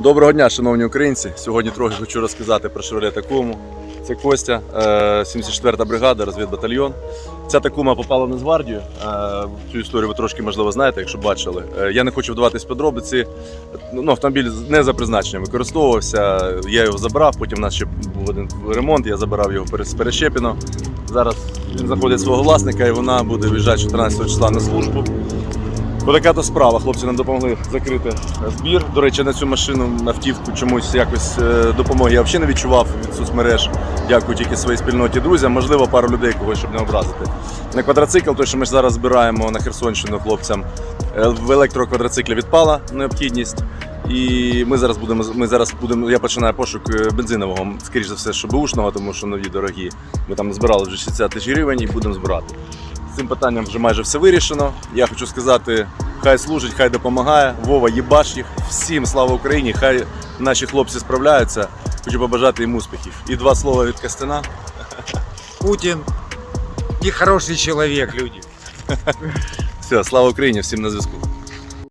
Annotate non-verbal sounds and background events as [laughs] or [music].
Доброго дня, шановні українці. Сьогодні трохи хочу розказати про Chevrolet Tacoma. Це Костя, е, 74-та бригада, розвідбатальйон. Ця Такума попала в Нацгвардію. Е, Цю історію ви трошки можливо знаєте, якщо бачили. Е, Я не хочу вдаватись в подробиці. Ну, автомобіль не за призначенням використовувався. Я його забрав. Потім у нас ще був один ремонт. Я забирав його Перещепіно. Зараз він знаходить свого власника і вона буде виїжджати 14 числа на службу. Така то справа. Хлопці нам допомогли закрити збір. До речі, на цю машину на автівку чомусь якось е, допомоги я взагалі не відчував від соцмереж. Дякую тільки своїй спільноті друзям. Можливо, пару людей когось, щоб не образити. На квадроцикл, той, що ми зараз збираємо на Херсонщину хлопцям, е, в електроквадроциклі відпала необхідність. І ми зараз будемо. Ми зараз будемо. Я починаю пошук е, бензинового, скоріш за все, що бушного, тому що нові дорогі. Ми там збирали вже 60 тисяч гривень і будемо збирати. Цим питанням вже майже все вирішено. Я хочу сказати, хай служить, хай допомагає. Вова, їбаш їх. Всім слава Україні! Хай наші хлопці справляються. Хочу побажати їм успіхів. І два слова від Костина. Путін і хороший чоловік, люди. [laughs] Все, слава Україні, всім на зв'язку.